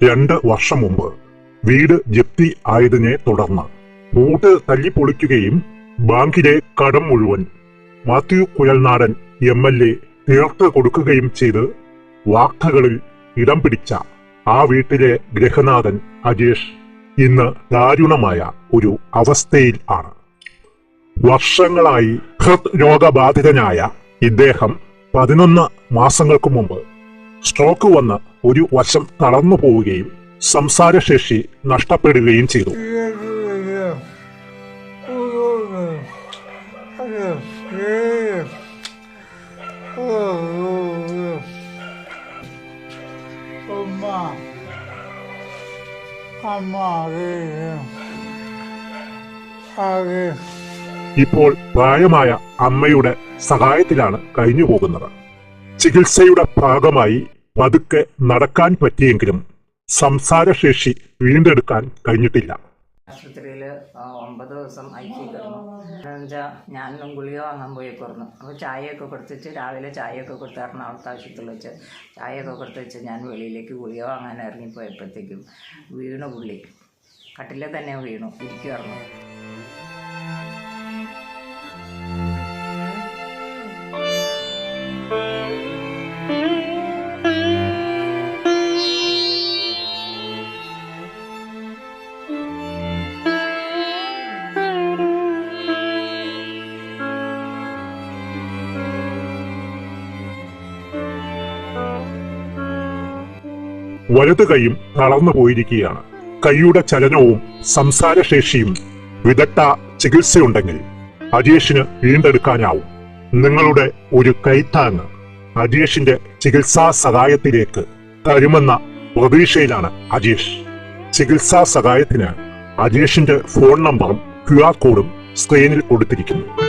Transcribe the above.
രണ്ട് വർഷം മുമ്പ് വീട് ജപ്തി ആയതിനെ തുടർന്ന് പൂട്ട് തല്ലിപ്പൊളിക്കുകയും ബാങ്കിലെ കടം മുഴുവൻ Mathew Kuzhalnadan M L A തീർത്ത് കൊടുക്കുകയും ചെയ്ത് വാർത്തകളിൽ ഇടം പിടിച്ച ആ വീട്ടിലെ ഗ്രഹനാഥൻ അജേഷ് ഇന്ന് ദാരുണമായ ഒരു അവസ്ഥയിൽ ആണ്. വർഷങ്ങളായി ഹൃദ് രോഗബാധിതനായ ഇദ്ദേഹം പതിനൊന്ന് മാസങ്ങൾക്ക് മുമ്പ് സ്ട്രോക്ക് വന്ന് ഒരു വശം തളർന്നു പോവുകയും സംസാരശേഷി നഷ്ടപ്പെടുകയും ചെയ്തു. ഇപ്പോൾ പ്രായമായ അമ്മയുടെ സഹായത്തിലാണ് കഴിഞ്ഞു പോകുന്നത് ചികിത്സയുടെ ഭാഗമായി പതുക്കെ നടക്കാൻ പറ്റിയെങ്കിലും സംസാരശേഷി വീണ്ടെടുക്കാൻ കഴിഞ്ഞിട്ടില്ല. ആശുപത്രിയിൽ ഒമ്പത് ദിവസം ഐ സി കിടന്നു. എന്നുവെച്ചാൽ ഞാനും ഗുളിക വാങ്ങാൻ പോയി പറഞ്ഞു അപ്പോൾ ചായയൊക്കെ കൊടുത്തിച്ച് രാവിലെ ചായയൊക്കെ കൊടുത്ത് എറണാകുളത്ത് ആശുപത്രിയിൽ വെച്ച്. ചായയൊക്കെ കൊടുത്ത് വെച്ച് ഞാൻ വെളിയിലേക്ക് ഗുളിക വാങ്ങാൻ ഇറങ്ങിപ്പോയപ്പോഴത്തേക്കും വീണു പുള്ളി. കട്ടിലെ തന്നെ വീണു. ഇരിക്കുമായിരുന്നു വലതു കൈയും തളർന്നു പോയിരിക്കുകയാണ്. കൈയുടെ ചലനവും സംസാരശേഷിയും വിദഗ്ധ ചികിത്സയുണ്ടെങ്കിൽ അജേഷിന് വീണ്ടെടുക്കാനാവും. നിങ്ങളുടെ ഒരു കൈത്താങ് അജേഷിന്റെ ചികിത്സാ സഹായത്തിലേക്ക് തരുമെന്ന പ്രതീക്ഷയിലാണ് അജേഷ്. ചികിത്സാ സഹായത്തിന് അജേഷിന്റെ ഫോൺ നമ്പറും ക്യു ആർ കോഡും സ്ക്രീനിൽ കൊടുത്തിരിക്കുന്നു.